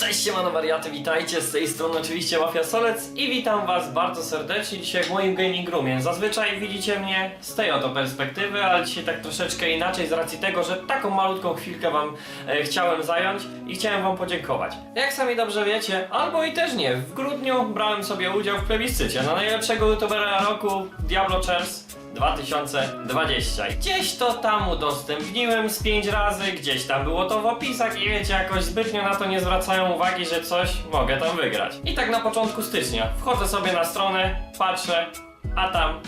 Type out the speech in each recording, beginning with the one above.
Cześć siemano wariaty, witajcie, z tej strony oczywiście Mafia Solec i witam was bardzo serdecznie dzisiaj w moim gaming roomie. Zazwyczaj widzicie mnie z tej oto perspektywy, ale dzisiaj tak troszeczkę inaczej z racji tego, że taką malutką chwilkę wam e, chciałem zająć i chciałem wam podziękować. Jak sami dobrze wiecie, albo i też nie, w grudniu brałem sobie udział w plebiscycie na najlepszego youtubera roku Diablo Chairs 2020. Gdzieś to tam udostępniłem z 5 razy, gdzieś tam było to w opisach i wiecie, jakoś zbytnio na to nie zwracają uwagi, że coś mogę tam wygrać. I tak na początku stycznia wchodzę sobie na stronę, patrzę, a tam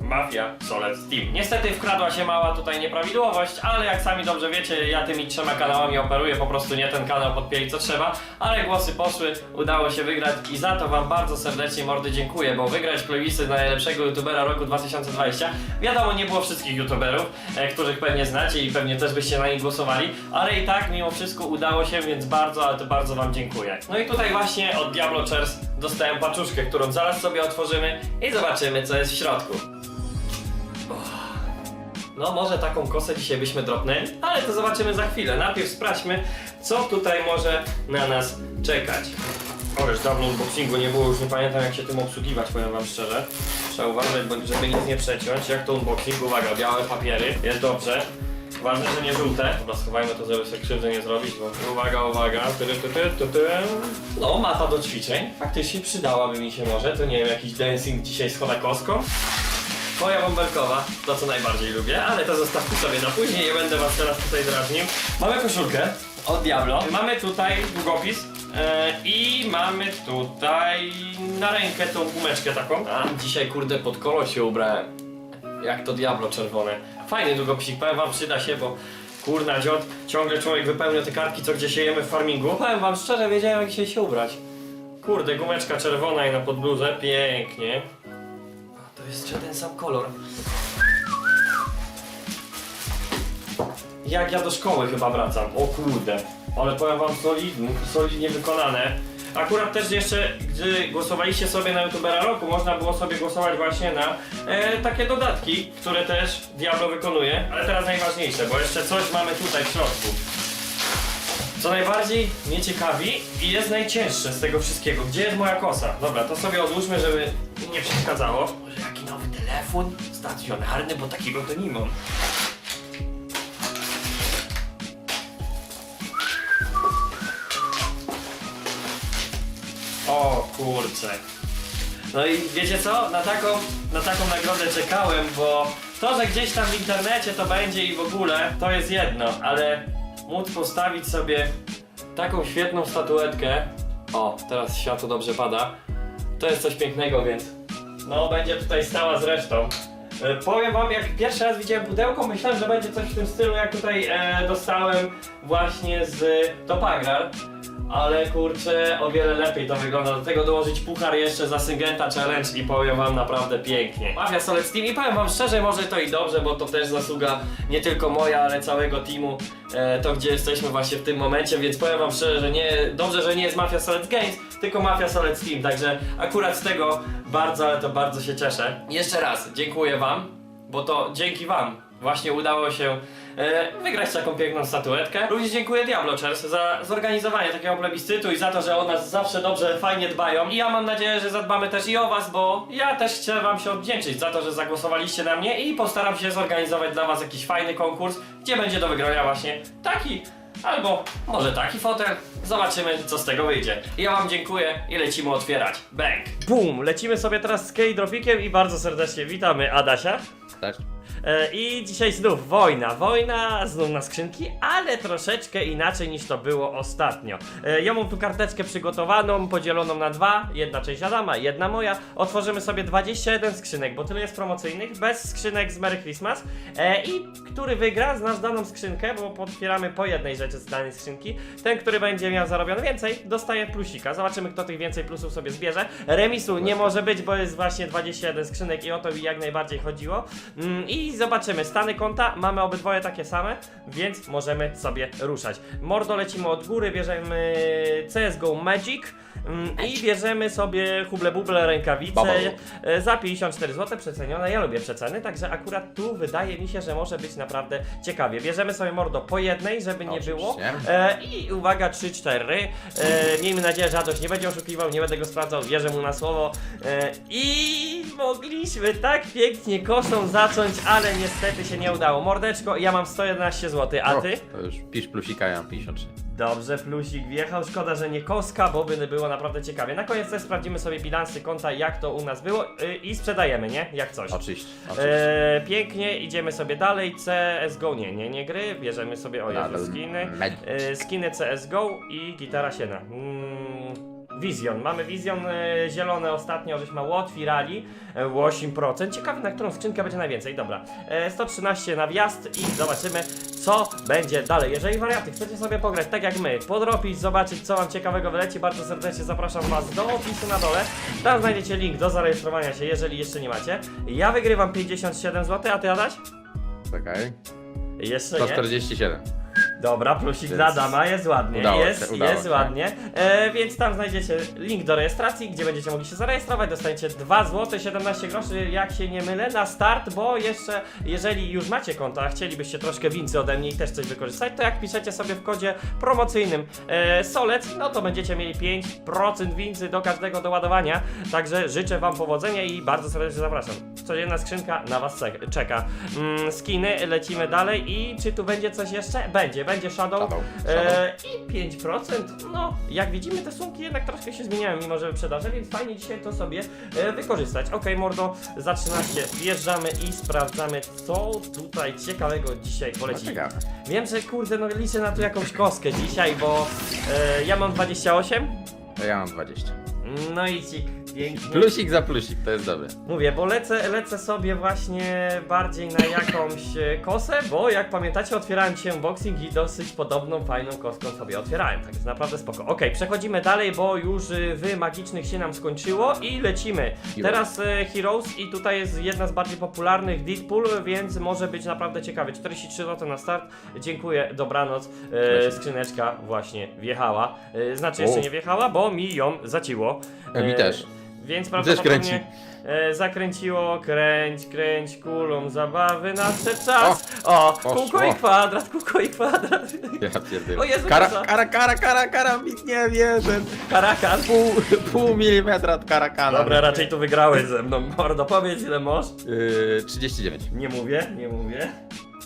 Mafia Solec Team. Niestety wkradła się mała tutaj nieprawidłowość, ale jak sami dobrze wiecie, ja tymi trzema kanałami operuję, po prostu nie ten kanał podpięli co trzeba, ale głosy poszły, udało się wygrać i za to wam bardzo serdecznie mordy dziękuję, bo wygrać plebiscyt na najlepszego youtubera roku 2020, wiadomo nie było wszystkich youtuberów, e, których pewnie znacie i pewnie też byście na nich głosowali, ale i tak mimo wszystko udało się, więc bardzo, ale to bardzo wam dziękuję. No i tutaj właśnie od Diablo Chairs dostałem paczuszkę, którą zaraz sobie otworzymy i zobaczymy co jest w środku. No może taką kosę dzisiaj byśmy dropnęli, ale to zobaczymy za chwilę. Najpierw sprawdźmy, co tutaj może na nas czekać. Ależ dawno unboxingu nie było, już nie pamiętam jak się tym obsługiwać, powiem wam szczerze. Trzeba uważać, żeby nic nie przeciąć. Jak to unboxing? Uwaga, białe papiery, jest dobrze. Ważne, że nie żółte. Dobra, schowajmy to, żeby sobie krzywdy nie zrobić, bo uwaga, uwaga. Tyry, ty, ty, ty, ty. No, mata do ćwiczeń. Faktycznie przydałaby mi się może. To nie wiem, jakiś dancing dzisiaj z Chodakowską. Moja bąbelkowa, to co najbardziej lubię, ale to zostawmy sobie na później, nie będę was teraz tutaj drażnił. Mamy koszulkę od Diablo, mamy tutaj długopis e, i mamy tutaj na rękę tą gumeczkę taką. A dzisiaj kurde pod kolor się ubrałem, jak to Diablo czerwone. Fajny długopisik, powiem wam przyda się, bo kurna dziot, ciągle człowiek wypełnia te kartki, co gdzie siejemy w farmingu. Powiem wam szczerze, wiedziałem jak dzisiaj się ubrać. Kurde, gumeczka czerwona i na podbluzę, pięknie. To jest ten sam kolor. Jak ja do szkoły chyba wracam. O kurde. Ale powiem wam solidnie, solidnie wykonane. Akurat też jeszcze, gdy głosowaliście sobie na youtubera roku, można było sobie głosować właśnie na e, takie dodatki, które też Diablo wykonuje. Ale teraz najważniejsze, bo jeszcze coś mamy tutaj w środku. Co najbardziej mnie ciekawi i jest najcięższe z tego wszystkiego. Gdzie jest moja kosa? Dobra, to sobie odłóżmy, żeby nie przeszkadzało. Może jaki nowy telefon stacjonarny, bo takiego to nie mam. O kurczę. No i wiecie co? Na taką, na taką nagrodę czekałem, bo to, że gdzieś tam w internecie to będzie i w ogóle, to jest jedno, ale móc postawić sobie taką świetną statuetkę. O, teraz światło dobrze pada. To jest coś pięknego, więc no będzie tutaj stała z resztą. E, powiem wam, jak pierwszy raz widziałem pudełko, myślałem, że będzie coś w tym stylu, jak tutaj e, dostałem właśnie z Topagrar. Ale kurczę, o wiele lepiej to wygląda. Do tego dołożyć puchar jeszcze za Syngenta Challenge i powiem wam naprawdę pięknie. Mafia Solec Team i powiem wam szczerze, może to i dobrze, bo to też zasługa nie tylko moja, ale całego teamu, e, to gdzie jesteśmy właśnie w tym momencie, więc powiem wam szczerze, że nie, dobrze, że nie jest Mafia Solec Games, tylko Mafia Solec Team, także akurat z tego bardzo, ale to bardzo się cieszę. Jeszcze raz dziękuję wam, bo to dzięki wam właśnie udało się e, wygrać taką piękną statuetkę. Również dziękuję Diablo Chairs za zorganizowanie takiego plebiscytu i za to, że o nas zawsze dobrze, fajnie dbają. I ja mam nadzieję, że zadbamy też i o was, bo ja też chcę wam się odwdzięczyć za to, że zagłosowaliście na mnie i postaram się zorganizować dla was jakiś fajny konkurs, gdzie będzie do wygrania właśnie taki albo może taki fotel. Zobaczymy, co z tego wyjdzie. Ja wam dziękuję i lecimy otwierać. Bang! Boom! Lecimy sobie teraz z K-Dropikiem i bardzo serdecznie witamy Adasia. Tak. E, I dzisiaj znów wojna. Wojna znów na skrzynki, ale troszeczkę inaczej niż to było ostatnio. E, Ja mam tu karteczkę przygotowaną, podzieloną na dwa. Jedna część Adama, jedna moja. Otworzymy sobie 21 skrzynek, bo tyle jest promocyjnych, bez skrzynek z Merry Christmas. E, I który wygra, znasz daną skrzynkę, bo potwieramy po jednej rzeczy z danej skrzynki. Ten, który będzie miał zarobione więcej, dostaje plusika. Zobaczymy, kto tych więcej plusów sobie zbierze. Remisu nie może być, bo jest właśnie 21 skrzynek i o to mi jak najbardziej chodziło. Mm, I i zobaczymy. Stany konta mamy obydwoje takie same, więc możemy sobie ruszać. Mordo lecimy od góry, bierzemy CSGO Magic. mm, I bierzemy sobie huble buble rękawice e, za 54 zł przecenione. Ja lubię przeceny, także akurat tu wydaje mi się, że może być naprawdę ciekawie. Bierzemy sobie mordo po jednej, żeby nie Oczywiście. było. E, I uwaga, 3-4. E, miejmy nadzieję, że Adoś nie będzie oszukiwał, nie będę go sprawdzał, wierzę mu na słowo. E, I mogliśmy tak pięknie koszą zacząć, ale niestety się nie udało. Mordeczko, ja mam 111 zł, a O, ty? To już pisz plusika, ja mam 53. Dobrze, plusik wjechał. Szkoda, że nie koska, bo by było naprawdę ciekawie. Na koniec też sprawdzimy sobie bilansy konta, jak to u nas było y, i sprzedajemy, nie? Jak coś. Oczywiście, oczywiście. E, pięknie, idziemy sobie dalej. CSGO, nie, nie, nie gry. Bierzemy sobie, o Nadal Jezu, skiny. Magic. E, skiny CSGO i gitara siena. Mm, Vision. Mamy Vision e, zielone ostatnio, żeśmy otwierali. E, 8%. Ciekawe, na którą skrzynkę będzie najwięcej. Dobra. E, 113 na wjazd i zobaczymy, co będzie dalej. Jeżeli wariaty chcecie sobie pograć tak jak my, podrobić, zobaczyć, co wam ciekawego wyleci, bardzo serdecznie zapraszam was do opisu na dole. Tam znajdziecie link do zarejestrowania się, jeżeli jeszcze nie macie. Ja wygrywam 57 zł, a ty Adaś? Czekaj. Jeszcze nie. 147. Dobra, plusik Więc dla Dama, jest ładnie, udało jest, się, udało jest się. ładnie. E, więc tam znajdziecie link do rejestracji, gdzie będziecie mogli się zarejestrować. Dostaniecie 2 zł 17 groszy, jak się nie mylę, na start, bo jeszcze, jeżeli już macie konto, a chcielibyście troszkę wincy ode mnie i też coś wykorzystać, to jak piszecie sobie w kodzie promocyjnym e, Solec, no to będziecie mieli 5% wincy do każdego doładowania. Także życzę Wam powodzenia i bardzo serdecznie zapraszam. Codzienna skrzynka na Was czeka. Mm, skiny, lecimy dalej i czy tu będzie coś jeszcze? Będzie, będzie Shadow. Shadow, E, I 5%, no jak widzimy te sumki jednak troszkę się zmieniają mimo że wyprzedaże, więc fajnie dzisiaj to sobie e, wykorzystać. Ok mordo, za 13 wjeżdżamy i sprawdzamy co tutaj ciekawego dzisiaj No poleci. ciekawe. Wiem, że kurde no liczę na tu jakąś kostkę dzisiaj, bo e, ja mam 28, To ja mam 20. no i cik, pięknie. Plusik za plusik, to jest dobre. Mówię, bo lecę, lecę sobie właśnie bardziej na jakąś e, kosę, bo jak pamiętacie, otwierałem się unboxing i dosyć podobną, fajną kostką sobie otwierałem, tak jest naprawdę spoko. Okej, przechodzimy dalej, bo już y, wy magicznych się nam skończyło i lecimy. Teraz e, Heroes i tutaj jest jedna z bardziej popularnych Deadpool, więc może być naprawdę ciekawie. 43 zł na start, dziękuję, dobranoc. E, skrzyneczka właśnie wjechała, e, znaczy jeszcze O. nie wjechała, bo mi ją zaciło. E, mi też. Więc prawdopodobnie e, zakręciło, kręć, kręć kulą zabawy nadszedł czas. O, kółko i kwadrat, kółko i kwadrat. Ja pierdolę. O Jezu, kara, koza. kara, kara, kara, karambit, nie wierzę. Karakan. Pół, pół milimetra od karakana. Dobra, raczej tu wygrałeś ze mną, mordo. Powiedz ile masz. Yy, 39. Nie mówię, nie mówię.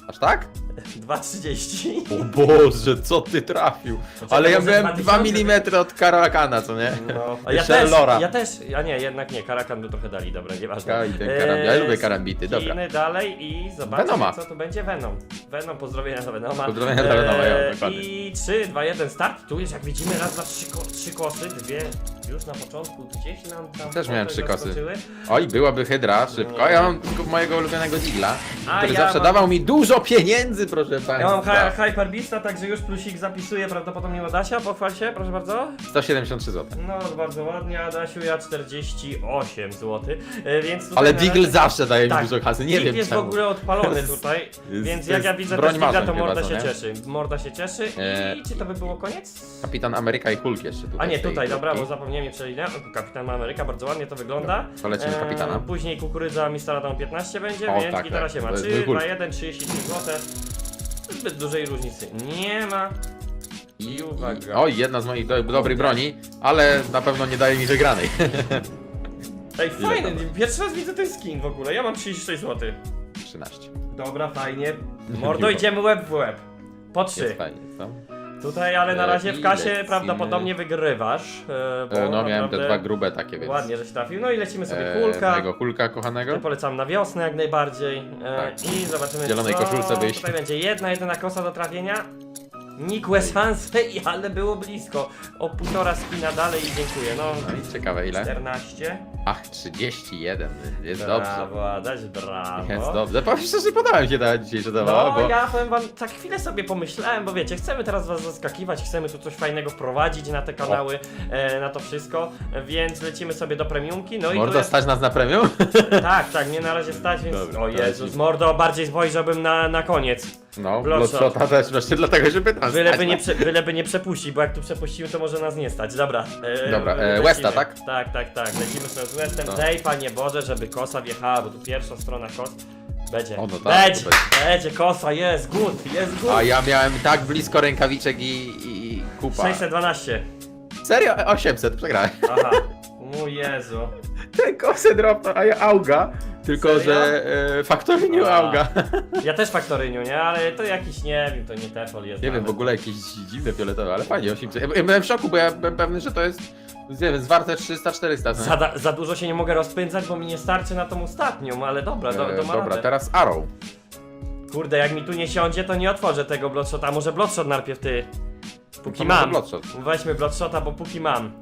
Aż tak? 2,30. O Boże, co ty trafił? Ale ja byłem 2000? 2 mm od karakana, co nie? No, a ja Jeszcze też, Lora. ja też, a nie, jednak nie, Karakan by trochę dali, dobra, nieważne. Ja i ten karambit, ja lubię karambity, dobra. skiny dalej i zobaczmy Venoma. co tu będzie Venom. Venom, pozdrowienia dla Venoma. Pozdrowienia dla Venoma, ja, dokładnie. I 3, 2, 1, start. Tu jest jak widzimy raz, dwa, trzy, ko trzy kosy, dwie już na początku gdzieś nam tam Też miałem trzy kosy. zaskoczyły. Oj, byłaby hydra, szybko. Ja mam tylko mojego ulubionego Digla, A który ja zawsze mam- dawał mi dużo pieniędzy, proszę Ja państwa. mam hi Hyperbista, także już plusik zapisuję prawdopodobnie Adasia, pochwal się, proszę bardzo. 173 zł. No, bardzo ładnie, Adasiu, ja 48 zł, e, więc tutaj Ale na Digl razie- zawsze daje mi Tak, dużo kasy, nie Digl wiem jest czemu. w ogóle odpalony tutaj, jest- więc to jak ja widzę broń też Digla, to marzeń morda chyba, się co nie? cieszy. Morda się cieszy i E, czy to by było koniec? Kapitan Ameryka i Hulk jeszcze tutaj. A nie, z tej tutaj, dobra, bo zapomniałem mi przelinę. Kapitan Ameryka, bardzo ładnie to wygląda. to lecimy kapitana. Później kukurydza Mr. Adam 15 będzie, O, więc tak, gitara tak, się ma. to jest 3, mój Hulk. 2, 1, 33 zł. Zbyt dużej różnicy nie ma. I uwaga. Oj, jedna z moich do, dobrych broni, ale na pewno nie daje mi wygranej. Ej, fajny, pierwszy raz widzę ten skin w ogóle. Ja mam 36 zł. 13. Dobra, fajnie. Mordo, Miło. idziemy łeb w łeb. Po 3. Jest fajnie, co? Tutaj, ale na E, razie w kasie prawdopodobnie wygrywasz. e, Bo E, No miałem te naprawdę dwa grube takie, więc... Ładnie, żeś trafił. No i lecimy sobie E, kulka. Mojego Hulka kochanego. Polecam na wiosnę jak najbardziej. E, Tak. I zobaczymy W zielonej co koszulce wyjść. Tutaj będzie jedna, jedyna kosa do trafienia. Nikłe szanse, i- ale było blisko. O półtora spina dalej i dziękuję. No, No i ciekawe ile? 14. Ach, 31, jest dobrze. Brawo, Adaś, brawo. Jest dobrze. Powiem szczerze, podoba mi się ta dzisiejsza No, zabawa, bo... ja powiem wam, tak chwilę sobie pomyślałem, bo wiecie, chcemy teraz was zaskakiwać, chcemy tu coś fajnego wprowadzić na te kanały, e, na to wszystko, więc lecimy sobie do premiumki, no i tu Mordo, jest... stać nas na premium? Tak, tak, mnie na razie stać, więc... Dobra, o to Jezus, lecimy. mordo, bardziej spojrzałbym na, na koniec. No, Bloodshot. Bloodshota też, właśnie dlatego się pytam. Byleby stać nie, nas? prze, byleby nie przepuścić, bo jak tu przepuścimy, to może nas nie stać. Dobra. E, Dobra, e, lecimy. Westa, tak? Tak, tak, tak. Lecimy sobie z Westem. No. Daj, panie Boże, żeby kosa wjechała, bo tu pierwsza strona kos. Będzie. O, no tak, będzie, to będzie kosa, jest good, jest good. A ja miałem tak blisko rękawiczek i, i, i kupa. 612. Serio? 800, przegrałem. Aha. Mój Jezu. Ten kosy dropnął, a ja auga. Tylko, Serio? że e, faktory nie A. auga. Ja też faktoryniu, nie? Ale to jakiś, nie wiem, to nie Tefol jest. Nie wiem, nawet. w ogóle jakieś dziwne fioletowe, ale fajnie 800. Ja, ja byłem w szoku, bo ja byłem pewny, że to jest, nie wiem, zwarte 300-400. Za, da- za dużo się nie mogę rozpędzać, bo mi nie starczy na tą ostatnią, ale dobra, do, E, ma Dobra, radę. teraz Arrow. Kurde, jak mi tu nie siądzie, to nie otworzę tego Bloodshota. Może Bloodshot najpierw ty. Póki To może mam. Bloodshot. Weźmy Bloodshota, bo póki mam.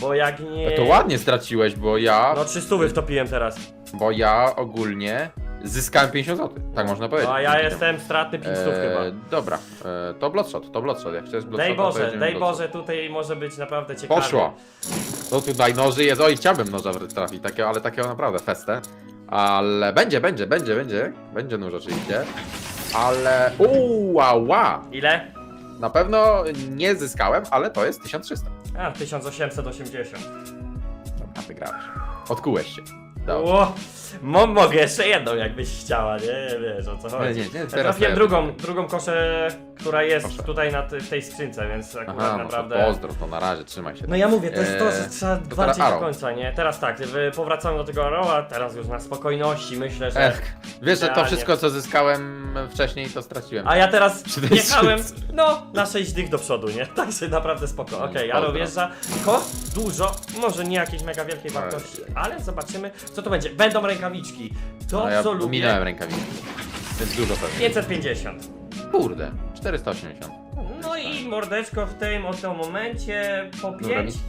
Bo jak nie... No to ładnie straciłeś, bo ja, No 300 wtopiłem teraz. bo ja ogólnie zyskałem 50 zł. Tak można powiedzieć. No a ja jestem stratny 500 chyba. Dobra, e, to Bloodshot, to Bloodshot. Jak chcesz Bloodshot, Daj Boże, daj Boże, tutaj może być naprawdę ciekawe. Poszło. No tutaj noży jest, oj chciałbym noża trafić, takie, ale takiego naprawdę festę. Ale będzie, będzie, będzie, będzie. Będzie nóż oczywiście. Ale. Uuu, wow, wow. Ile? Na pewno nie zyskałem, ale to jest 1300. A, 1880. Dobra, wygrałeś. Odkułeś się. Dobrze. Mo mogę jeszcze jedną jakbyś chciała, nie? Wiesz o co chodzi. Nie, nie, nie, teraz trafiłem ja- drugą, drugą koszę, która jest Proszę. tutaj na ty, w tej skrzynce, więc akurat Aha, no naprawdę... pozdro, to na razie, trzymaj się. No ja mówię, to jest to, że Eee, trzeba to teraz walczyć do Arrow. końca, nie? Teraz tak, wy- powracamy do tego Arrowa, teraz już na spokojności, myślę, że... Ech, wiesz, że to wszystko, co zyskałem wcześniej, to straciłem. A ja teraz Przy tej jechałem, no, na 6 dych do przodu, nie? Także naprawdę spoko. No, Okej, Arrow pozdro. wjeżdża, dużo, może nie jakiejś mega wielkiej wartości, ale zobaczymy, co to będzie. Będą rękawiczki. To, A ja co lubię, minąłem rękawiczki. Więc dużo pewnie. 550. Kurde, 480. No i mordeczko w tym oto momencie po Dobra, 5. mi-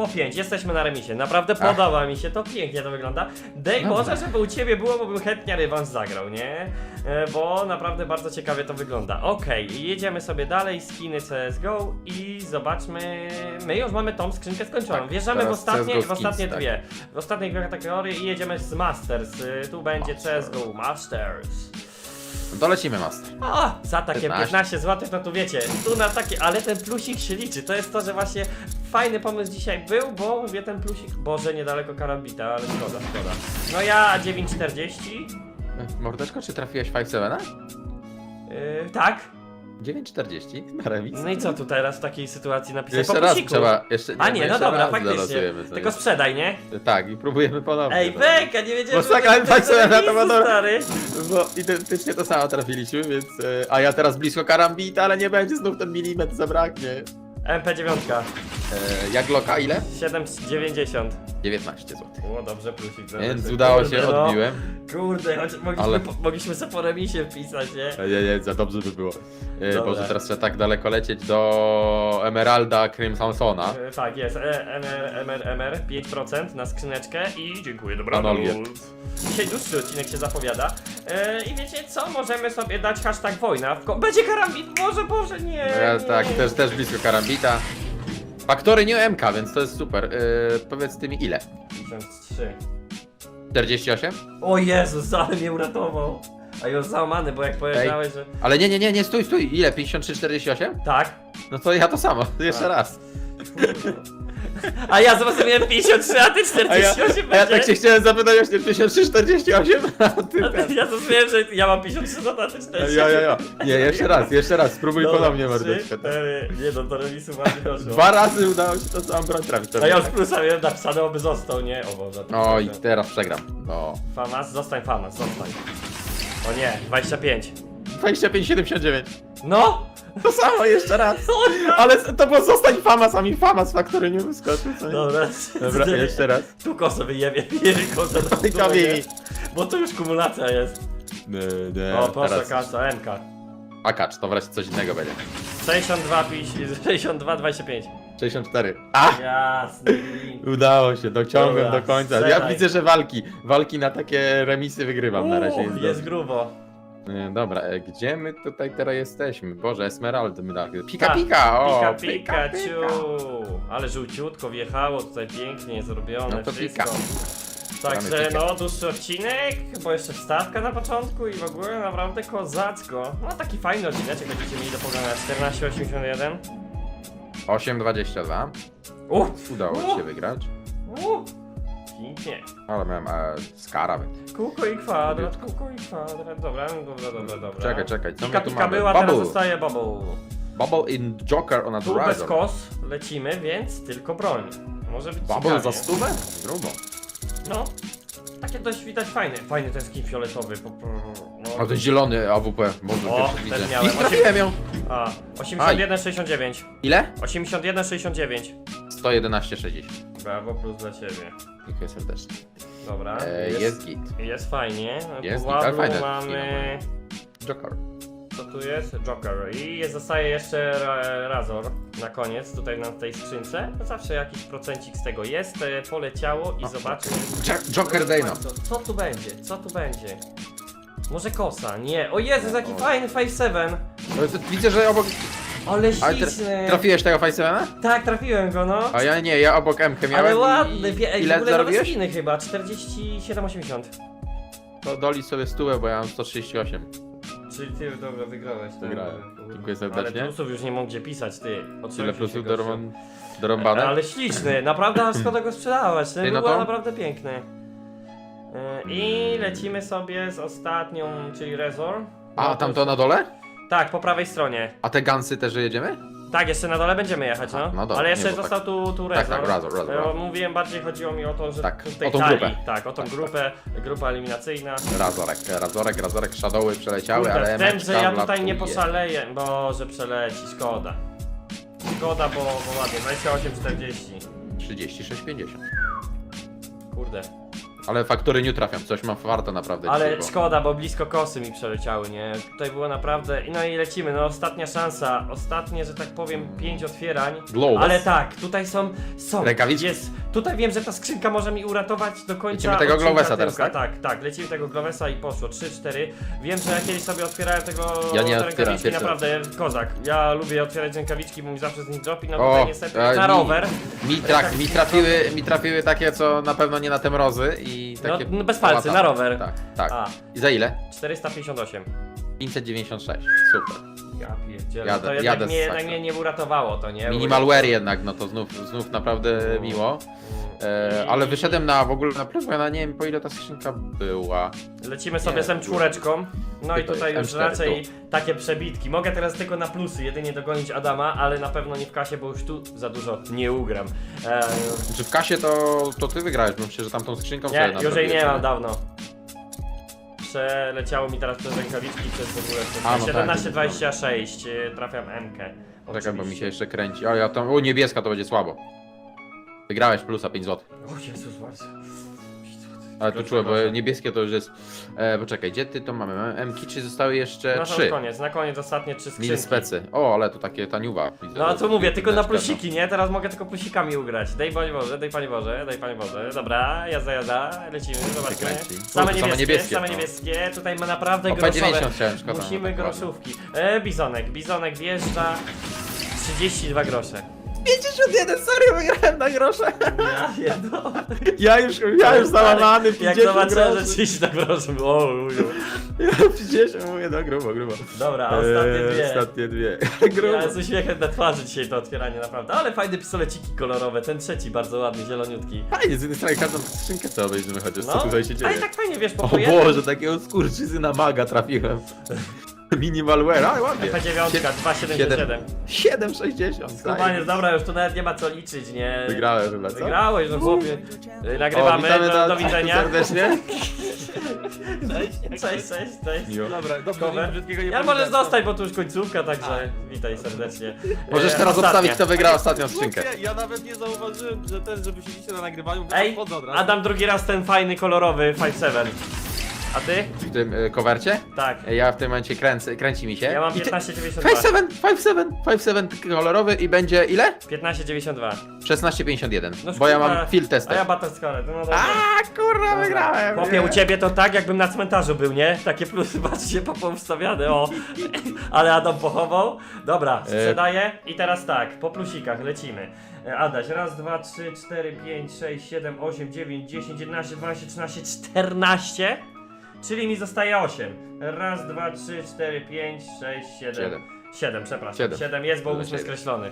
Po 5, jesteśmy na remisie. Naprawdę podoba mi się to, pięknie to wygląda. Dej Dobra. Boże, żeby u ciebie było, bo bym chętnie rywans zagrał, nie? E, Bo naprawdę bardzo ciekawie to wygląda. Okej, jedziemy sobie dalej, skiny CSGO i zobaczmy. My już mamy tą skrzynkę skończoną. Tak, Wjeżdżamy w teraz ostatnie, CS:GO w ostatnie tak. dwie. W ostatnie dwie kategorie i jedziemy z Masters. Y, Tu będzie Masters. CSGO Masters. No to lecimy, Master. A, za takie 15. 15 zł, no to wiecie, tu na takie, ale ten plusik się liczy. To jest to, że właśnie fajny pomysł dzisiaj był, bo mówię ten plusik, boże, niedaleko karambita, ale szkoda, szkoda. No ja 9,40. Mordeczko, czy trafiłeś 5-7? Yy, tak. 9,40 na remis. No i co tu teraz w takiej sytuacji napisać? Jeszcze po raz plusiku. trzeba, jeszcze A nie, no jeszcze dobra, raz faktycznie. zalosujemy. Tylko sprzedaj, nie? Tak, i próbujemy ponownie. Ej, no. Beka, nie wiedziałem, Bo tak sobie na to, bo to- stary. Bo identycznie to samo trafiliśmy, więc... e, A ja teraz blisko karambita, ale nie będzie znów ten milimetr zabraknie. MP9, E, jak loka ile? 7,90. 19 zł. O, dobrze, plusik. Więc Kurde, udało się, no. odbiłem. Kurde, choć mogliśmy, Ale- po, mogliśmy sobie po remisie wpisać, nie? Nie, nie, za dobrze by było. E, Dobra. Boże, teraz trzeba tak daleko lecieć do Emeralda Crimsonsona. E, Tak, jest. E, MR, MR, MR, 5% na skrzyneczkę i dziękuję, dobranoc. Dzisiaj dłuższy odcinek się zapowiada. E, I wiecie co? Możemy sobie dać hashtag wojna. Ko- Będzie karambit, Boże, Boże, nie. No ja nie. tak, też, też blisko karambita. Faktory nie MK, więc to jest super. E, powiedz ty mi ile? 53. 48? O Jezus, ale mnie uratował. A już załamany, bo jak powiedziałeś, że... Ale nie, nie, nie, nie, stój, stój. Ile? 53, 48? Tak. No to ja to samo, jeszcze Tak. raz. A ja zrozumiałem 53, a ty A ja, 48 a ja tak się chciałem zapytać właśnie 53, 48, a ty A ten. ja zrozumiałem, że ja mam 53, no to ty 48. Ja, ja, ja. Nie, jeszcze raz, jeszcze raz, spróbuj Dobra, ponownie trzy, mordeczkę. cztery. Nie no, do remisu ładnie doszło. Dwa razy udało się to samą broń trafić. A ja już plusa miałem napisane, oby został, nie? O Boże. Oj, teraz przegram. No. Famas, zostań Famas, zostań. O nie, 25. 25, 79. No! To samo jeszcze raz. Ale to było zostań Famas, a mi Famas faktory nie wyskoczył, co nie? Dobra, Dobra, jeszcze raz. Tu kosę wyjebie, wyjebie kosę na Ty dół, Kamili. nie? Bo to już kumulacja jest. Nie, nie, O, proszę, teraz- kasa, MK. Akacz, to wreszcie coś innego będzie. 62, 62, 25. 64. A! Gwint. Udało się, dociągłem Dobra, do końca. Ja strzelaj. widzę, że walki, walki na takie remisy wygrywam na razie. Uuu, Jest jest grubo. Nie, Dobra, e, gdzie my tutaj teraz jesteśmy? Boże, Esmeraldy my dali. Pika Tak, pika, o! Pika, Pikachu! Ale żółciutko wjechało tutaj pięknie zrobione No to wszystko. pika. Także no, dłuższy odcinek, bo jeszcze wstawka na początku i w ogóle naprawdę kozacko. No taki fajny odcineczek będziecie mieli do pogadania 1481. 8,22. Uff, Udało U. się wygrać. uff, pięknie. Ale miałem e, skara. Kółko i kwadrat, kółko i kwadrat. Dobra, dobra, dobra, dobra. Czekaj, czekaj, co Pika my tu pika mamy? była, teraz Bubble. zostaje bubble. Bubble in Joker on a Tu bez kos lecimy, więc tylko broń. Może być Bubble ciekawie. za stówę? Grubo. No, takie dość widać fajne. Fajny ten skin fioletowy. po- po- No. A to zielony AWP, może O, pierwszy też widzę. miałem. I trafiłem ją. A, 81,69. Ile? 81,69. 111,60. Brawo, plus dla ciebie. Dziękuję serdecznie. Dobra. E, jest git. jest fajnie. Jest git, ale fajne mamy... Joker. Co tu jest? Joker. I jest, zostaje jeszcze ra Razor na koniec, tutaj na tej skrzynce. Zawsze jakiś procencik z tego jest. E, Poleciało i zobaczmy. Jo- Joker Dano. Co, co tu będzie? Co tu będzie? Może kosa? Nie. O Jezus, jaki fajny 5-7. No, Widzę, że obok... Ale Ale śliczny. Trafiłeś tego Fajsena? Tak, trafiłem go, no. A ja nie, ja obok MK miałem Ale i- ładny, wie, ej, w Ile ogóle zarobiłeś? skiny chyba, 47,80. To doli sobie stówę, bo ja mam 138. Czyli ty, dobra, wygrałeś. tak? Wygrałem. Dziękuję serdecznie. Ale plusów już nie mógł gdzie pisać, ty. Tyle plusów się gościu. dorą- dorąbane? Ale śliczny, naprawdę aż szkoda go sprzedawać, ten no był to? naprawdę piękny. E, I lecimy sobie z ostatnią, czyli Razor. A, tam to na dole? Tak, po prawej stronie. A te gansy też jedziemy? Tak, jeszcze na dole będziemy jechać, no. Aha, no dobra, Ale nie, jeszcze tak- został tu, tu Tak, Razor. tak, E, Razor. Mówiłem, bardziej chodziło mi o to, że Tak, w tej o tą talii, grupę. Tak, o tą Tak, grupę, grupa eliminacyjna. Razorek, razorek, razorek, shadowy przeleciały, Kurde, ale wiem, meczka że ja tutaj nie latuje. poszaleję, bo że przeleci, szkoda. Szkoda, bo, bo ładnie, 28,40. 36,50. Kurde. Ale faktury nie trafiam, coś mam warto naprawdę Ale dzisiaj, bo... szkoda, bo blisko kosy mi przeleciały, nie? Tutaj było naprawdę. No i lecimy, no ostatnia szansa. Ostatnie, że tak powiem, pięć otwierań. Glowless. Ale tak, tutaj są. są Rękawiczki. Jest. Tutaj wiem, że ta skrzynka może mi uratować do końca. Lecimy tego odcinka Glowessa teraz, tak? Tak, tak, lecimy tego Glowessa i poszło. 3-4. Wiem, że ja kiedyś sobie otwierałem tego Ja nie te otwieram, rękawiczki, pierwszy naprawdę kozak. Ja lubię otwierać rękawiczki, bo mi zawsze z nich dropi, no O, tutaj niestety a na mi- rower. Mi, trak, mi, trafiły, mi trafiły takie, co na pewno nie na te mrozy i No, takie... no bez palcy, na rower. Tak, tak. A, I za ile? 458. 596, super. Ja pierdzielę, Jadę- to jednak, jadę z mnie, jednak saksem. mnie nie uratowało to, nie? Minimalware jednak, no to znów, znów naprawdę miło. E, ale wyszedłem na w ogóle na ja na nie wiem po ile ta skrzynka była. Lecimy sobie Nie, z M4, no i tutaj już M4 raczej takie przebitki. Mogę teraz tylko na plusy, jedynie dogonić Adama, ale na pewno nie w kasie, bo już tu za dużo nie ugram. E, Czy w kasie to, to ty wygrałeś, bo myślę, że tamtą skrzynką nie, już jej nadrobiłeś, nie mam dawno. Przeleciało mi teraz przez rękawiczki przez w ogóle przez A, no tak. 17,26 e, trafiam M-kę. Czekaj, bo mi się jeszcze kręci. O, ja tam, o niebieska to będzie słabo. Wygrałeś plusa 5 zł. O Jezus bardzo. Ale tu Proszę, czułem, bo proszę. niebieskie to już jest. E, poczekaj, gdzie ty to mamy? Mamy M-ki, czy zostały jeszcze Na sam 3? koniec, na koniec ostatnie trzy skrzynki. Mil specy. O, ale to takie taniuwa. widzę, No a co mówię, tylko na plusiki, nie? Teraz mogę tylko plusikami ugrać. Daj Panie Boże, daj Panie Boże, daj Panie Boże. Dobra, jazda, jazda, lecimy, zobaczmy. kręci. Same to same niebieskie, same no. niebieskie. Tutaj ma naprawdę O, groszowe. P90 chciałem, szkoda, Musimy tak groszówki. E, bizonek, bizonek wjeżdża. 32 grosze. 51, serio wygrałem na grosze. Ja jedno. Ja już, ja już załamany, Jak 50 zobaczyłem, że groszy. 32 groszy, o luju. Ja 50 mówię, no grubo, grubo. Dobra, a ostatnie Eee, dwie. Ostatnie dwie. grubo. Ja z uśmiechem na twarzy dzisiaj to otwieranie naprawdę, ale fajne pistoleciki kolorowe, ten trzeci bardzo ładny, zieloniutki. Fajnie, z jednej strony każdą skrzynkę co obejrzymy chociaż, co tutaj się dzieje. Ale tak fajnie, wiesz, po O po jednym- Boże, takiego skurczyzyna maga trafiłem. Minimalware, a ładnie. P9, 277. 7,60. Skubaniec, dobra, już tu nawet nie ma co liczyć, nie? Wygrałem chyba, co? Wygrałeś, no chłopie. Y, O, Nagrywamy, witamy do, na- do widzenia. Serdecznie. Cześć, cześć, cześć. Miło. Dobra, Cover. dobrze, brzydkiego nie Ja możesz tak. zostać, bo tu już końcówka, także witaj serdecznie. Możesz E, teraz ostatnia. obstawić, kto wygrał ostatnią skrzynkę. Słuchajcie, Ja nawet nie zauważyłem, że ten, żeby siedzicie na nagrywaniu, bo Ej, wchodzę od razu. Adam drugi raz ten fajny, kolorowy 5-7. A ty? W tym y, kowercie? Tak. Ja w tym momencie kręcę, kręci mi się. Ja mam I ty- 15,92. 5-7, 5-7, 5-7 kolorowy i będzie ile? 15,92. 16,51. No bo ja kurwa, mam field A tester. ja Battlescore, no dobra. A kurwa, wygrałem! Chłopie, u ciebie to tak, jakbym na cmentarzu był, nie? Takie plusy, patrzcie, popoustawiane, o. Ale Adam pochował. Dobra, sprzedaję. I teraz tak, po plusikach lecimy. E, Adaś, raz, dwa, trzy, cztery, pięć, sześć, siedem, osiem, dziewięć, dziesięć, jedenaście, dwanaście, trzynaście, czternaście. Czyli mi zostaje osiem. Raz, dwa, trzy, cztery, pięć, sześć, siedem. Siedem. Siedem, przepraszam. Siedem. Siedem jest, bo Dla ósmy ciebie. skreślony.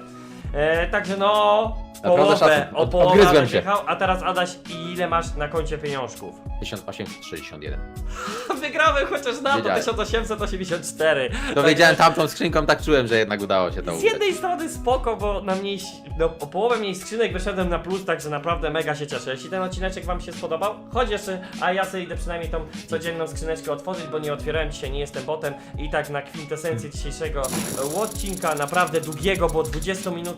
E, także no, Naprawdę połowę, szacun. o Od- połowę odgryzłem się. jechał, a teraz Adaś, ile masz na koncie pieniążków? 1861. Wygrałem chociaż na to Wiedziałem. 1884. To wiedziałem tamtą skrzynką, tak czułem, że jednak udało się to Z ugrać. jednej strony spoko, bo na mniej, no, o połowę mniej skrzynek wyszedłem na plus, także naprawdę mega się cieszę. Jeśli ten odcineczek wam się spodobał, chodź jeszcze, a ja sobie idę przynajmniej tą codzienną skrzyneczkę otworzyć, bo nie otwierałem dzisiaj, nie jestem botem. I tak na kwintesencję dzisiejszego e, odcinka, naprawdę długiego, bo 20-minutowego,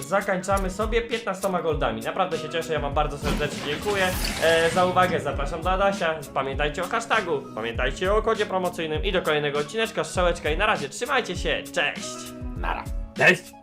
zakończamy sobie 15 goldami. Naprawdę się cieszę, ja wam bardzo serdecznie dziękuję e, za uwagę, zapraszam do Adasia. Pamiętajcie o hashtagu, pamiętajcie o kodzie promocyjnym i do kolejnego odcineczka, strzałeczka i na razie trzymajcie się, cześć! Nara. Cześć!